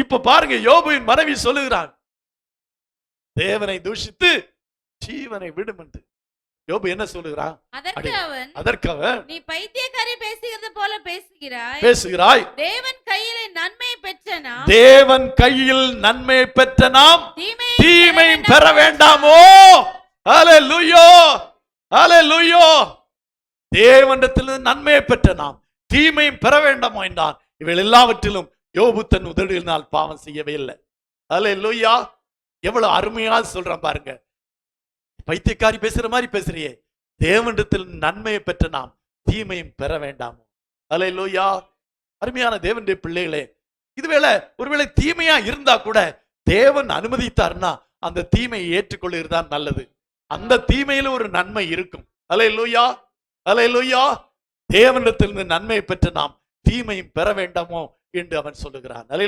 இப்ப பாருங்க யோபுவின் மனைவி சொல்லுகிறான் தேவனை தூஷித்து ஜீவனை விடும் என்று. யோபு என்ன சொல்லுகிறான் அதற்கு. அவன் நீ பைத்தியக்காரி பேசுகிறது போல பேசுகிறாய். பேசுகிறாய். தேவன் கையிலே நன்மையை பெற்ற நாம் தேவன் கையில் நன்மை பெற்ற நாம் தீமையை தீமையும் பெற வேண்டாமோ. ஹalleluya ஹalleluya. தேவனிடத்திலிருந்து நன்மையை பெற்ற நாம் தீமையும் பெற வேண்டாமோ என்றான். இவள் எல்லாவற்றிலும் யோபு தன் உதடியினால் பாவம் செய்யவே இல்லை. ஹalleluya எவ்வளவு அருமையா சொல்றான் பாருங்க. பைத்தியக்காரி பேசுற மாதிரி பேசுறியே. தேவனிடத்தில் நன்மையை பெற்ற நாம் தீமையும் பெற வேண்டாமோ? ஹalleluya அருமையான தேவனுடைய பிள்ளைகளே இதுவேளை ஒருவேளை தீமையா இருந்தா கூட தேவன் அனுமதித்தார்னா அந்த தீமையை ஏற்றுக்கொள்கிறது நல்லது. அந்த தீமையில ஒரு நன்மை இருக்கும். அலை லூயா அலை லூயா தேவனிடத்திலிருந்து நன்மையை பெற்ற நாம் தீமையும் பெற வேண்டாமோ? என்று அவன் சொல்லுகிறான். அலை